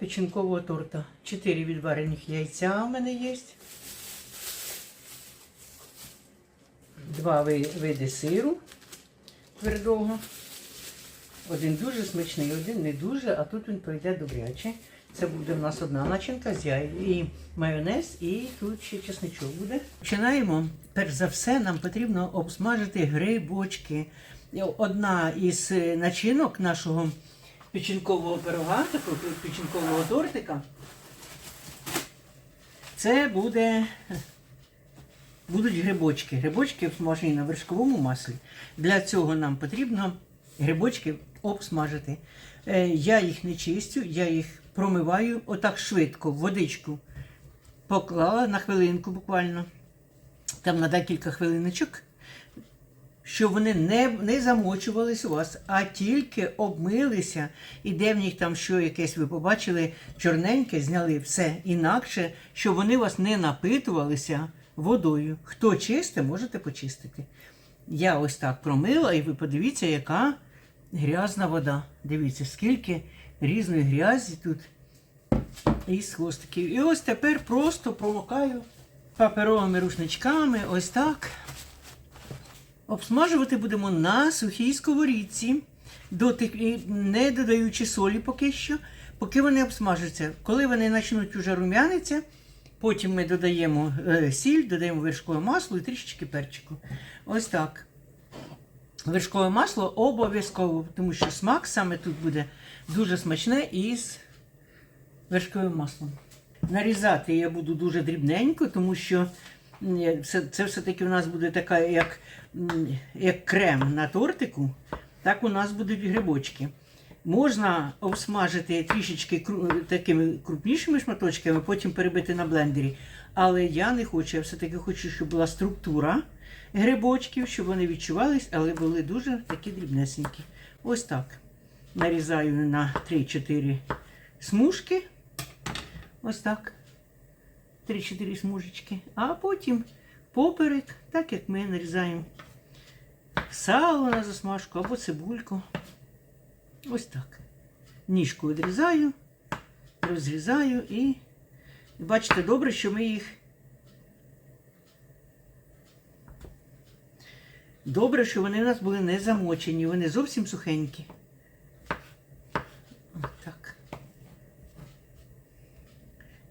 печінкового торта. Чотири відварених яйця у мене є. Два види сиру твердого. Один дуже смачний, один не дуже, а тут він пройде добряче. Це буде в нас одна начинка з яй і майонез, і тут ще чесничок буде. Починаємо. Перш за все, нам потрібно обсмажити грибочки. Одна із е, начинок нашого печінкового пирога, такого печінкового тортика. Це буде будуть грибочки. Грибочки обсмажені на вершковому маслі. Для цього нам потрібно грибочки обсмажити. Е, Я їх не чистю, я їх промиваю отак швидко, водичку. Поклала на хвилинку буквально, там на декілька хвилиночок, щоб вони не, не замочувались у вас, а тільки обмилися, і де в них там що якесь ви побачили, чорненьке, зняли все інакше, щоб вони вас не напитувалися водою. Хто чисте, можете почистити. Я ось так промила, і ви подивіться, яка грязна вода. Дивіться, скільки різної грязі тут із хвостиків. І ось тепер просто промокаю паперовими рушничками, ось так. Обсмажувати будемо на сухій сковорідці, не додаючи солі поки що, поки вони обсмажаться. Коли вони почнуть уже рум'янитися, потім ми додаємо е, сіль, додаємо вершкове масло і трішечки перчику. Ось так. Вершкове масло обов'язково, тому що смак саме тут буде дуже смачне із вершковим маслом. Нарізати я буду дуже дрібненько, тому що це, це все-таки у нас буде така, як, як крем на тортику, так у нас будуть грибочки. Можна обсмажити трішечки такими крупнішими шматочками, потім перебити на блендері. Але я не хочу, я все-таки хочу, щоб була структура грибочків, щоб вони відчувались, але були дуже такі дрібнесенькі. Ось так. Нарізаю на 3-4 смужки. Ось так. 3-4 смужечки. А потім поперек, так як ми нарізаємо сало на засмажку або цибульку. Ось так. Ніжку відрізаю, розрізаю і бачите, добре, що ми їх. Добре, що вони у нас були не замочені, вони зовсім сухенькі. Ось так.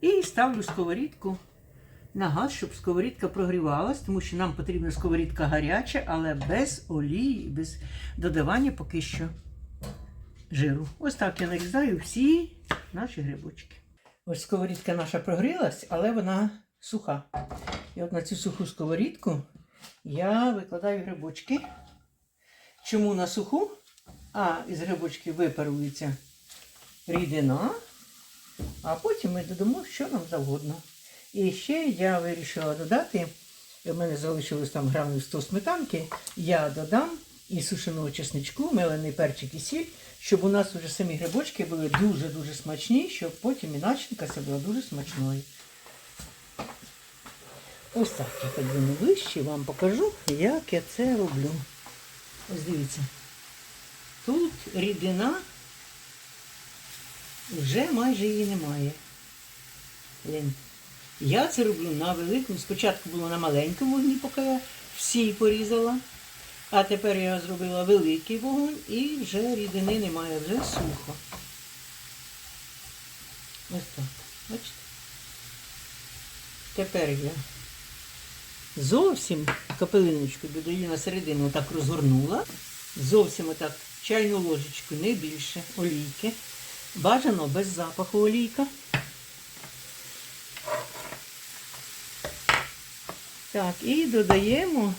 І ставлю сковорідку на газ, щоб сковорідка прогрівалась, тому що нам потрібна сковорідка гаряча, але без олії, без додавання поки що жиру. Ось так я нарізаю всі наші грибочки. Ось сковорідка наша прогрілась, але вона суха. І от на цю суху сковорідку я викладаю грибочки. Чому на суху? А із грибочки випарується рідина, а потім ми додамо, що нам завгодно. І ще я вирішила додати, у мене залишилось там грамів 100 сметанки, я додам і сушеного чесничку, мелений перчик і сіль, щоб у нас вже самі грибочки були дуже-дуже смачні, щоб потім і начинка ця була дуже смачною. Ось так я подвину вище, вам покажу, як я це роблю. Ось дивіться. Тут рідина вже майже її немає. Глянь. Я це роблю на великому. Спочатку було на маленькому вогні, поки я всі порізала. А тепер я зробила великий вогонь і вже рідини немає, вже сухо. Ось так. Бачите? Тепер я зовсім капелиночку додаю на середину, отак розгорнула. Зовсім отак чайну ложечку, не більше олійки. Бажано без запаху олійка. Так, і додаємо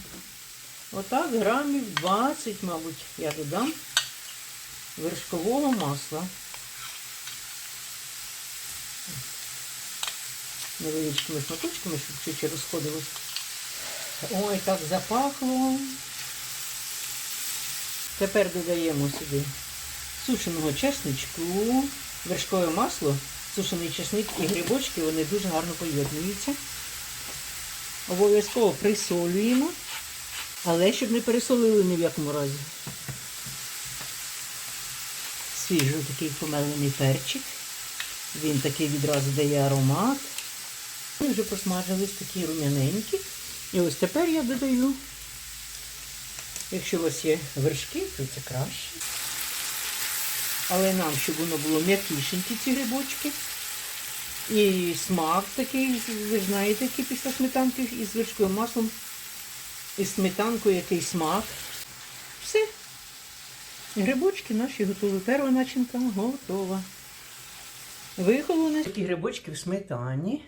отак грамів 20, мабуть, я додам вершкового масла. Невеличкими шматочками, щоб чуть розходилось. Ой, так запахло. Тепер додаємо сюди сушеного чесничку, вершкове масло, сушений чесник і грибочки, вони дуже гарно поєднуються. Обов'язково присолюємо, але щоб не пересолили ні в якому разі. свіжий такий помелений перчик. Він такий відразу дає аромат. Вони вже посмажились такі рум'яненькі. І ось тепер я додаю, якщо у вас є вершки, то це краще. Але нам, щоб воно було м'якішенькі ці грибочки. І смак такий, ви знаєте, який після сметанки із вершковим маслом, і сметанкою який смак. Все. Грибочки наші готові. Перша начинка готова. Вихолоне. Такі грибочки в сметані.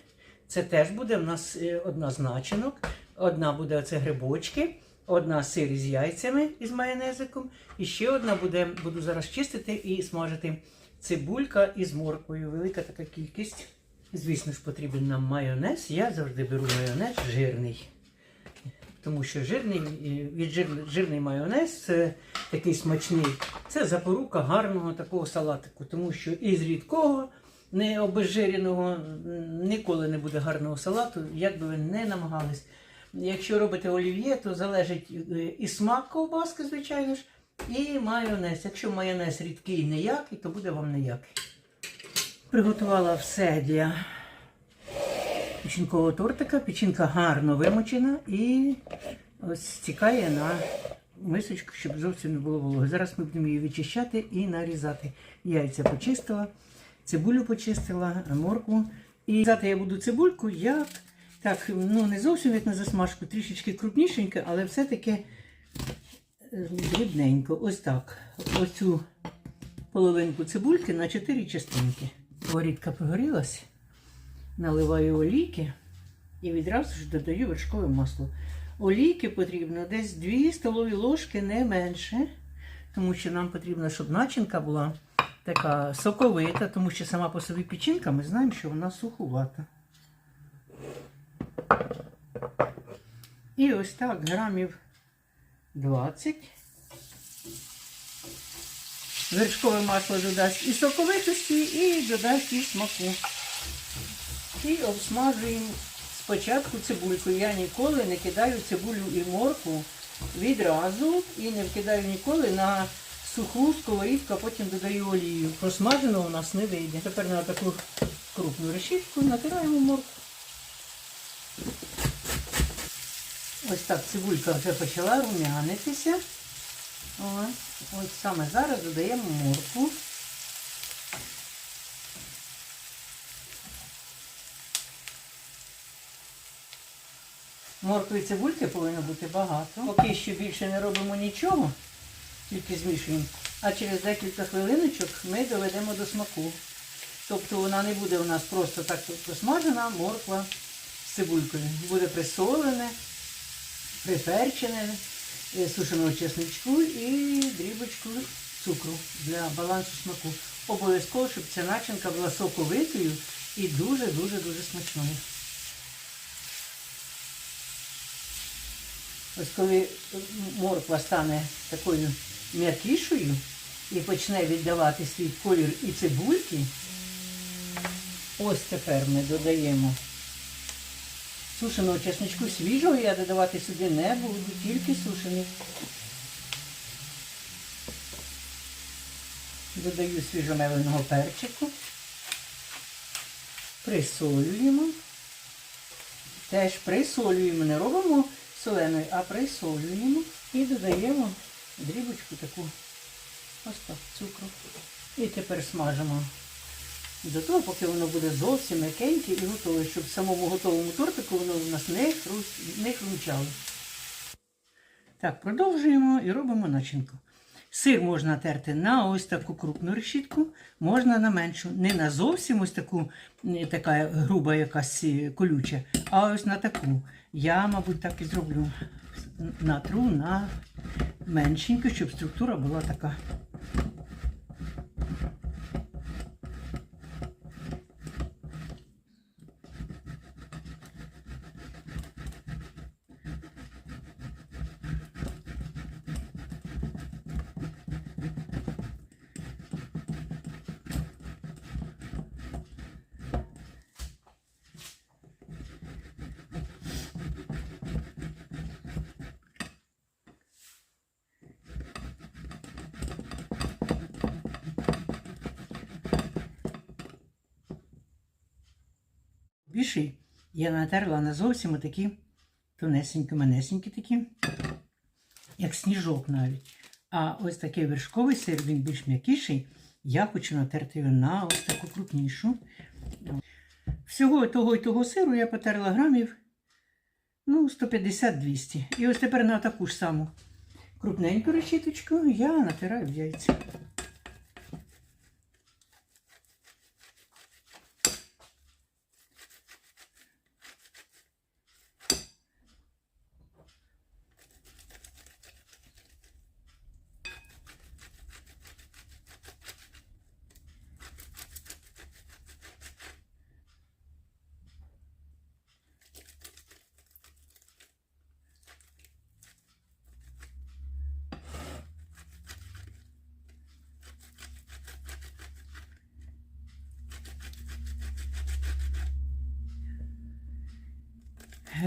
Це теж буде в нас е, одна з начинок. Одна буде оце грибочки, одна сир із яйцями із майонезиком. І ще одна буде, буду зараз чистити і смажити цибулька із морквою. Велика така кількість. Звісно ж, потрібен нам майонез. Я завжди беру майонез жирний. Тому що жирний, е, від жир, жирний майонез це такий смачний. Це запорука гарного такого салатику, тому що із рідкого, не обезжиреного, ніколи не буде гарного салату, як би ви не намагались. Якщо робите олів'є, то залежить е, і смак ковбаски, звичайно ж, і майонез. Якщо майонез рідкий ніякий, то буде вам ніякий. Приготувала все для печінкового тортика. Печінка гарно вимочена і ось стікає на мисочку, щоб зовсім не було вологи. Зараз ми будемо її відчищати і нарізати. Яйця почистила, цибулю почистила, моркву. І різати я буду цибульку як так, ну не зовсім як на засмажку, трішечки крупнішенько, але все-таки е, дрібненько. Ось так. Оцю половинку цибульки на 4 частинки. Горітка прогорілась, наливаю олійки і відразу ж додаю вершкове масло. Олійки потрібно десь 2 столові ложки, не менше, тому що нам потрібно, щоб начинка була така соковита, тому що сама по собі печінка, ми знаємо, що вона сухувата. І ось так грамів 20. Вершкове масло додасть і соковитості, і додасть і смаку. І обсмажуємо спочатку цибульку. Я ніколи не кидаю цибулю і морку відразу і не вкидаю ніколи на суху сковорідку, а потім додаю олію. Просмажено у нас не вийде. Тепер на таку крупну решітку натираємо морку. Ось так цибулька вже почала рум'янитися. Ось, ось саме зараз додаємо морку. Моркви і цибульки повинно бути багато. Поки що більше не робимо нічого, тільки змішуємо. А через декілька хвилиночок ми доведемо до смаку. Тобто вона не буде у нас просто так посмажена морква цибулькою. Буде присолене, приперчене, е, сушеного чесничку і дрібочку цукру для балансу смаку. Обов'язково, щоб ця начинка була соковитою і дуже-дуже дуже смачною. Ось коли морква стане такою м'якішою і почне віддавати свій колір і цибульки, ось тепер ми додаємо сушеного чесничку свіжого, я додавати сюди не буду, тільки сушений. Додаю свіжомеленого перчику, присолюємо. Теж присолюємо, не робимо соленою, а присолюємо і додаємо дрібочку таку ось так, цукру. І тепер смажимо до того, поки воно буде зовсім м'якеньке і готове, щоб в самому готовому тортику воно у нас не, хрус... не хрумчало. Так, продовжуємо і робимо начинку. Сир можна терти на ось таку крупну решітку, можна на меншу. Не на зовсім ось таку така груба якась е, колюча, а ось на таку. Я, мабуть, так і зроблю. Натру на меншеньку, щоб структура була така. Більший я натерла на зовсім такі тонесенькі, манесенькі такі, як сніжок навіть. А ось такий вершковий сир, він більш м'якіший. Я хочу натерти його на ось таку крупнішу. Всього того і того сиру я потерла грамів ну, 150-200. І ось тепер на таку ж саму крупненьку решіточку я натираю яйця.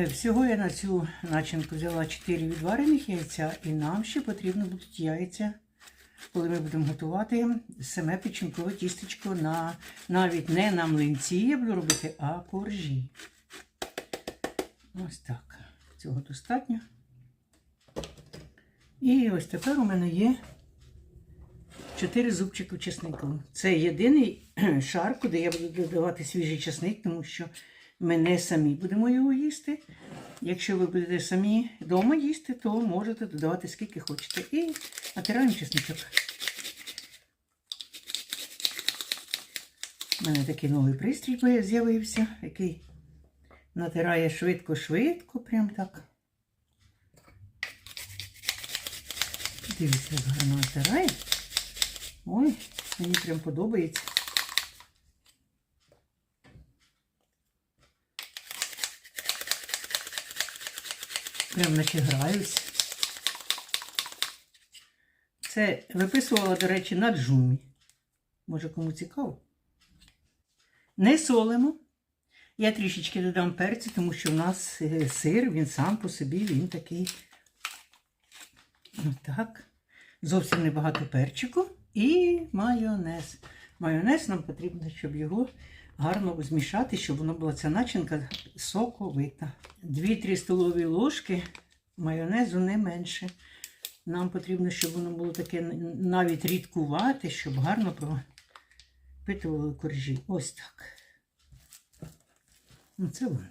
Всього я на цю начинку взяла 4 відварених яйця, і нам ще потрібно будуть яйця, коли ми будемо готувати саме печінкове тістечко на навіть не на млинці я буду робити, а коржі. Ось так. Цього достатньо. І ось тепер у мене є 4 зубчики чеснику. Це єдиний шар, куди я буду додавати свіжий чесник, тому що ми не самі будемо його їсти. Якщо ви будете самі вдома їсти, то можете додавати скільки хочете. І натираємо чесничок. У мене такий новий пристрій з'явився, який натирає швидко-швидко, прям так. Дивіться, як гарно натирає. Ой, мені прям подобається. Прям наче граюсь. Це виписувала, до речі, на джумі. Може, кому цікаво. Не солимо. Я трішечки додам перцю, тому що в нас е, сир, він сам по собі, він такий. Так. Зовсім небагато перчику. І майонез. Майонез нам потрібно, щоб його гарно змішати, щоб воно була ця начинка соковита. 2-3 столові ложки майонезу не менше. Нам потрібно, щоб воно було таке навіть рідкувати, щоб гарно пропитували коржі. Ось так. Ну, це воно.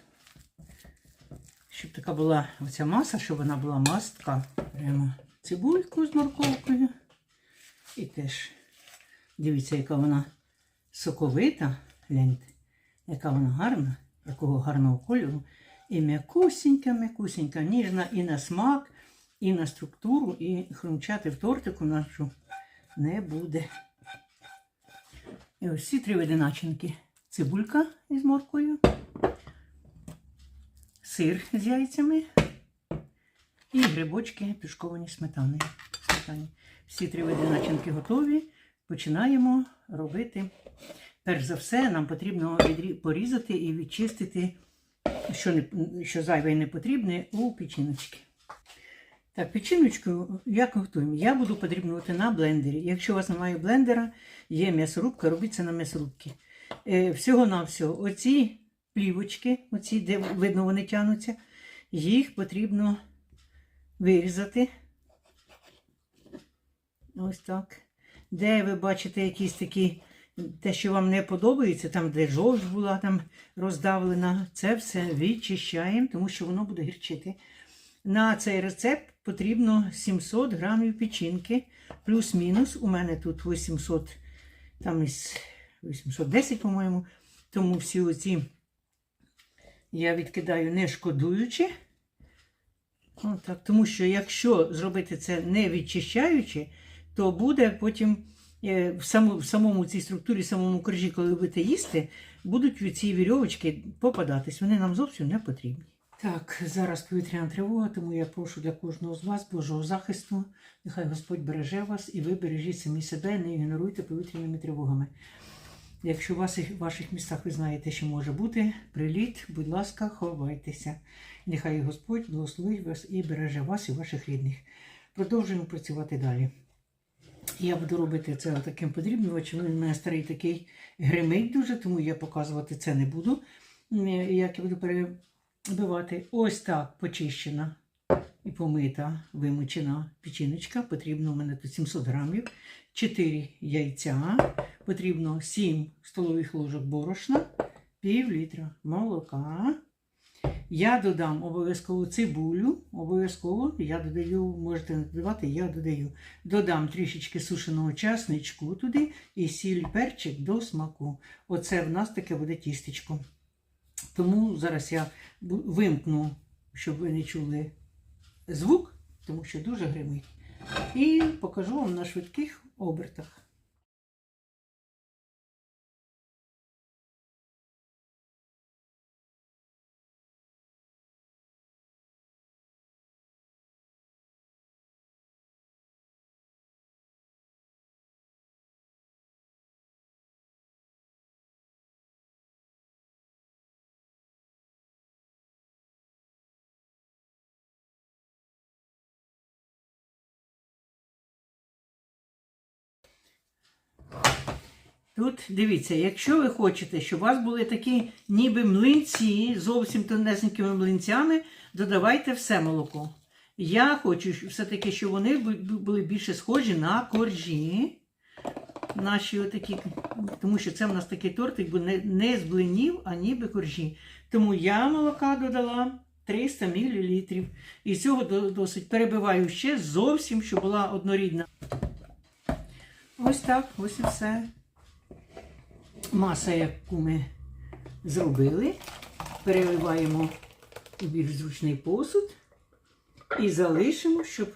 Щоб така була оця маса, щоб вона була мастка. Прямо цибульку з морковкою. І теж дивіться, яка вона соковита. Гляньте, яка вона гарна, якого гарного кольору. І м'якусінька, м'якусінька, ніжна і на смак, і на структуру, і хрумчати в тортику нашу не буде. І ось ці три види начинки. Цибулька із моркою, сир з яйцями і грибочки тушковані сметаною. сметані. Всі три види начинки готові. Починаємо робити. Перш за все, нам потрібно порізати і відчистити, що, не, що зайве не потрібне, у печіночки. Так, печіночку як готуємо? Я буду подрібнювати на блендері. Якщо у вас немає блендера, є м'ясорубка, робіть це на м'ясорубці. Е, всього-навсього, оці плівочки, оці, де видно, вони тягнуться, їх потрібно вирізати. Ось так. Де ви бачите якісь такі, те, що вам не подобається, там, де жовч була там роздавлена, це все відчищаємо, тому що воно буде гірчити. На цей рецепт потрібно 700 грамів печінки, плюс-мінус. У мене тут 800, там із 810, по-моєму. Тому всі оці я відкидаю не шкодуючи. Отак, тому що якщо зробити це не відчищаючи, то буде потім в, саму, в самому цій структурі, в самому коржі, коли будете їсти, будуть ці вірьовочки попадатись. Вони нам зовсім не потрібні. Так, зараз повітряна тривога, тому я прошу для кожного з вас Божого захисту. Нехай Господь береже вас і ви бережіть самі себе, не ігноруйте повітряними тривогами. Якщо у вас в ваших містах ви знаєте, що може бути приліт, будь ласка, ховайтеся. Нехай Господь благословить вас і береже вас і ваших рідних. Продовжуємо працювати далі. Я буду робити це таким подрібнювачем. Він у мене старий такий гримить дуже, тому я показувати це не буду. як я буду перебивати. Ось так почищена і помита, вимочена печіночка. Потрібно у мене тут 700 грамів, 4 яйця, потрібно 7 столових ложок борошна, пів літра молока. Я додам обов'язково цибулю, обов'язково я додаю, можете додавати, я додаю. Додам трішечки сушеного часничку туди і сіль перчик до смаку. Оце в нас таке буде тістечко. Тому зараз я вимкну, щоб ви не чули звук, тому що дуже гримить. І покажу вам на швидких обертах. Тут дивіться, якщо ви хочете, щоб у вас були такі ніби млинці, зовсім тонесенькими млинцями, додавайте все молоко. Я хочу все-таки, щоб вони бу- бу- були більше схожі на коржі. Наші отакі, тому що це в нас такий тортик, бо не, не з блинів, а ніби коржі. Тому я молока додала 300 мл. І цього досить перебиваю ще зовсім, щоб була однорідна. Ось так, ось і все маса, яку ми зробили, переливаємо у більш зручний посуд і залишимо, щоб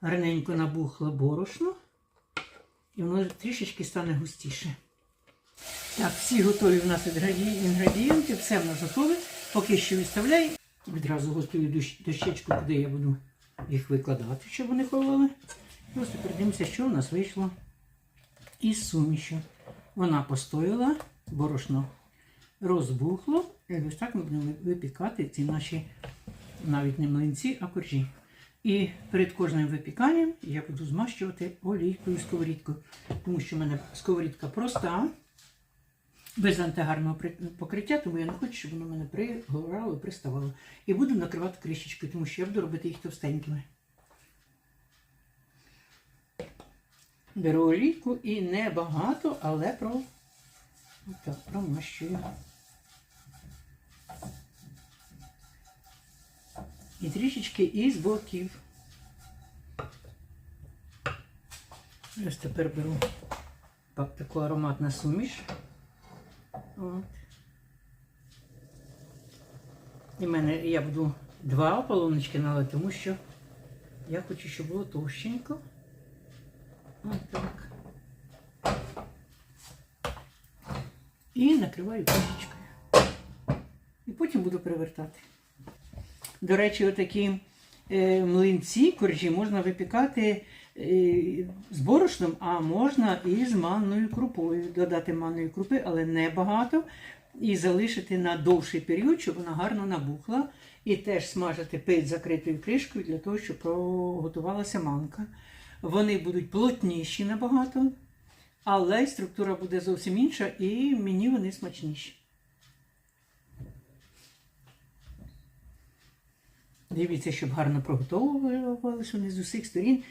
гарненько набухло борошно, і воно трішечки стане густіше. Так, всі готові в нас інгредієнти, все в нас готове. Поки що відставляю. Відразу готую дощечку, куди я буду їх викладати, щоб вони хололи. Просто передивимося, що в нас вийшло із сумішю. Вона постояла, борошно розбухло. І ось так ми будемо випікати ці наші навіть не млинці, а коржі. І перед кожним випіканням я буду змащувати олійкою сковорідку. Тому що в мене сковорідка проста, без антигарного покриття, тому я не хочу, щоб воно в мене пригорало, приставало. І буду накривати кришечкою, тому що я буду робити їх товстенькими. Беру олійку і не багато, але про так, промащую. І трішечки із боків. Ось тепер беру так, таку ароматну суміш. От. І мене я буду два полоночки налити, тому що я хочу, щоб було товщенько. Ось так. І накриваю кришечкою. І потім буду перевертати. До речі, отакі е, млинці, коржі можна випікати е, з борошном, а можна і з манною крупою. Додати манної крупи, але не багато. І залишити на довший період, щоб вона гарно набухла. І теж смажити під закритою кришкою для того, щоб приготувалася манка. Вони будуть плотніші набагато, але й структура буде зовсім інша, і мені вони смачніші. Дивіться, щоб гарно проготовувалися вони з усіх сторін.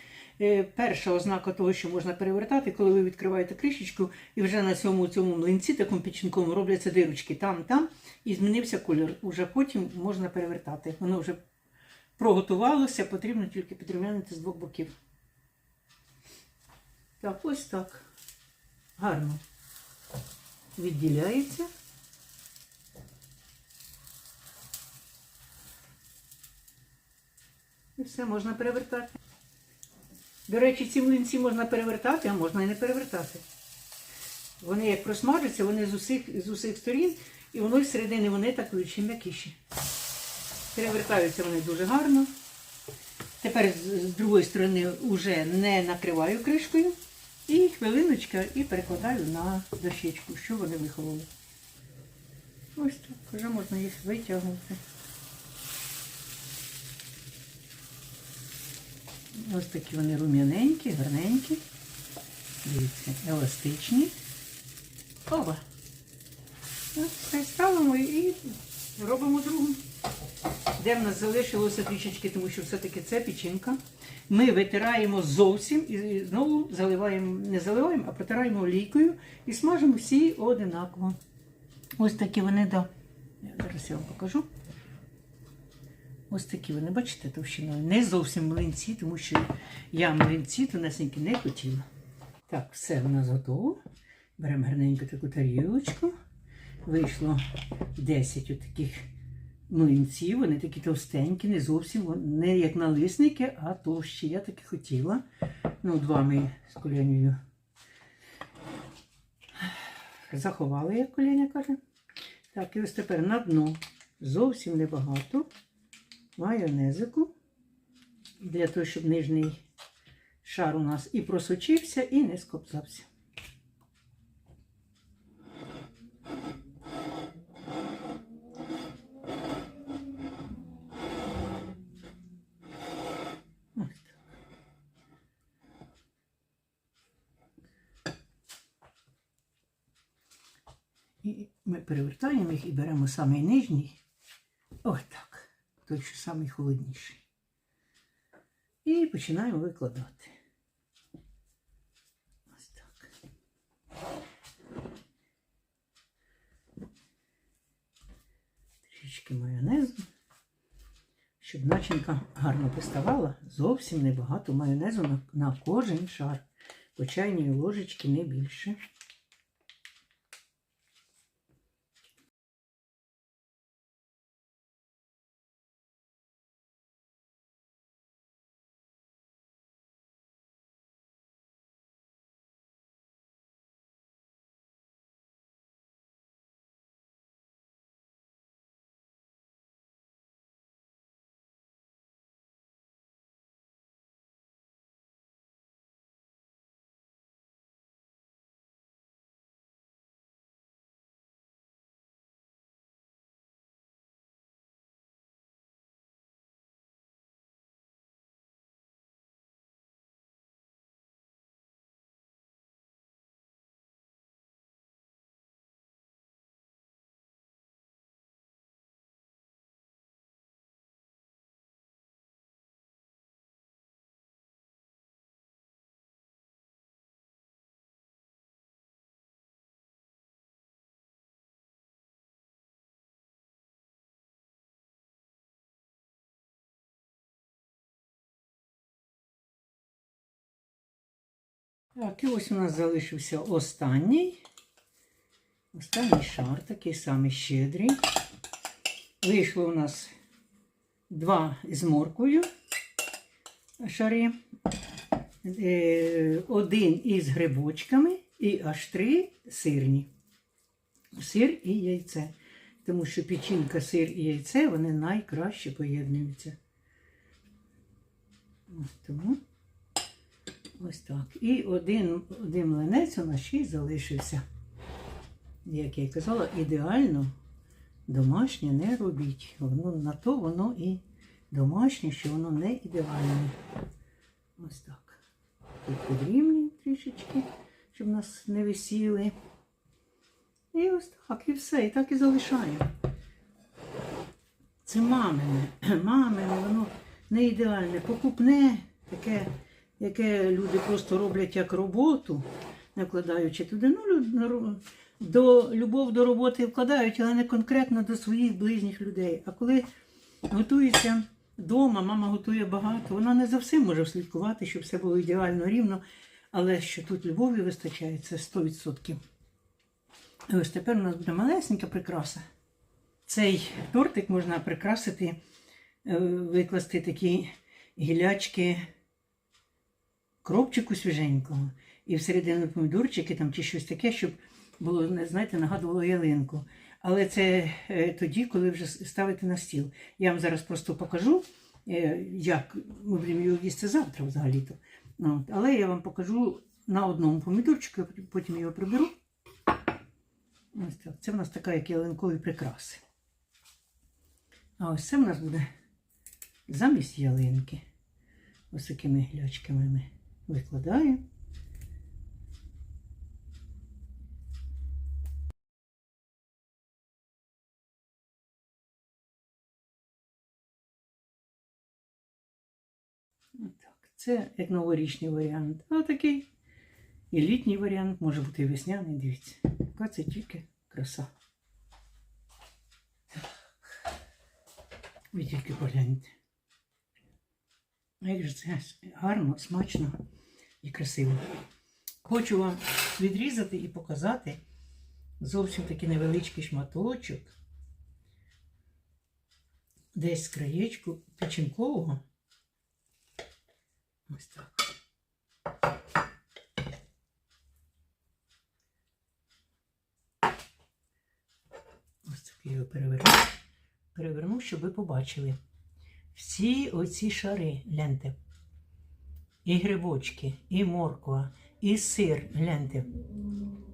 Е, Перша ознака того, що можна перевертати, коли ви відкриваєте кришечку, і вже на цьому цьому млинці, такому печінковому, робляться дирочки там, там, і змінився колір. Уже потім можна перевертати. Воно вже проготувалося, потрібно тільки підрівняти з двох боків. Так, ось так. Гарно відділяється. І все можна перевертати. До речі, ці млинці можна перевертати, а можна і не перевертати. Вони як просмажаться, вони з усіх, з усіх сторін, і воно з середини вони так ще м'якіші. Перевертаються вони дуже гарно. Тепер з, з другої сторони вже не накриваю кришкою. І хвилиночка і перекладаю на дощечку, щоб вони виховали. Ось так, вже можна їх витягнути. Ось такі вони рум'яненькі, гарненькі. Дивіться, еластичні. Так, все ставимо і робимо другу. Де в нас залишилося трішечки, тому що все-таки це печінка. Ми витираємо зовсім і знову заливаємо, не заливаємо, а протираємо олійкою і смажимо всі одинаково. Ось такі вони, да. Зараз я вам покажу. Ось такі вони, бачите, товщиною. Не зовсім млинці, тому що я млинці тонесенькі не хотіла. Так, все в нас готово. Беремо гарненько таку тарілочку. Вийшло 10 отаких млинців. Вони такі товстенькі, не зовсім, не як налисники, а товщі. Я таки хотіла. Ну, два ми з коленєю заховали, як коленя каже. Так, і ось тепер на дно зовсім небагато майонезику. Для того, щоб нижній шар у нас і просочився, і не скоптався. Ось так. І ми їх і беремо самий нижній. Ось так. Той, що самий холодніший. І починаємо викладати. Ось так. Трішки майонезу. Щоб начинка гарно приставала, зовсім небагато майонезу на, на кожен шар. По чайній ложечки не більше. Так, і ось у нас залишився останній. Останній шар, такий самий щедрий. Вийшло у нас два з морквою шари, е, один із грибочками і аж три сирні. Сир і яйце. Тому що печінка, сир і яйце вони найкраще поєднуються. Тому. Ось так. І один, один млинець у нас ще й залишився. Як я казала, ідеально домашнє не робіть. Воно на то воно і домашнє, що воно не ідеальне. Ось так. Тут подрібні трішечки, щоб нас не висіли. І ось так, і все. І так і залишаємо. Це мамине. Мамине, воно не ідеальне, покупне, таке, яке люди просто роблять як роботу, не вкладаючи туди. Ну, до, любов до роботи вкладають, але не конкретно до своїх ближніх людей. А коли готується вдома, мама готує багато, вона не за всім може слідкувати, щоб все було ідеально рівно. Але що тут любові вистачає, це 100%. І ось тепер у нас буде малесенька прикраса. Цей тортик можна прикрасити, е, викласти такі гілячки кропчику свіженького. І всередину помідорчики там чи щось таке, щоб було, знаєте, нагадувало ялинку. Але це е, тоді, коли вже с- ставити на стіл. Я вам зараз просто покажу, е, як ми будемо його їсти завтра взагалі-то. Ну. Але я вам покажу на одному помідорчику, потім його приберу. Ось так. Це в нас така, як ялинкові прикраси. А ось це в нас буде замість ялинки. Ось такими глячками ми викладає. Ну, так, це як новорічний варіант. А такий і літній варіант, може бути і весняний, дивіться. Яка це тільки краса. Так. Ви тільки погляньте. А Як же це гарно, смачно і красиво. Хочу вам відрізати і показати зовсім такий невеличкий шматочок. Десь з краєчку печінкового. Ось так. Ось так я його переверну. Переверну, щоб ви побачили. Всі оці шари, гляньте. І грибочки, і морква, і сир, гляньте.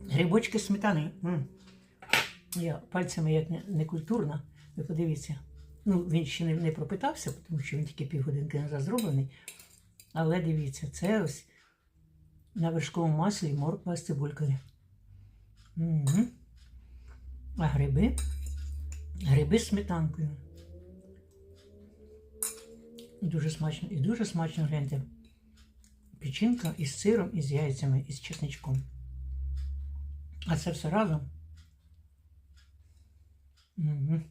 Грибочки сметани. Я пальцями як не, не культурна. Ви подивіться. Ну, він ще не, не пропитався, тому що він тільки півгодинки назад зроблений. Але дивіться, це ось на вершковому маслі морква з цибулькою. Угу. А гриби? Гриби з сметанкою. І дуже смачно. І дуже смачно гляньте. Печінка із сиром, із яйцями, із чесничком. А це все разом. Угу.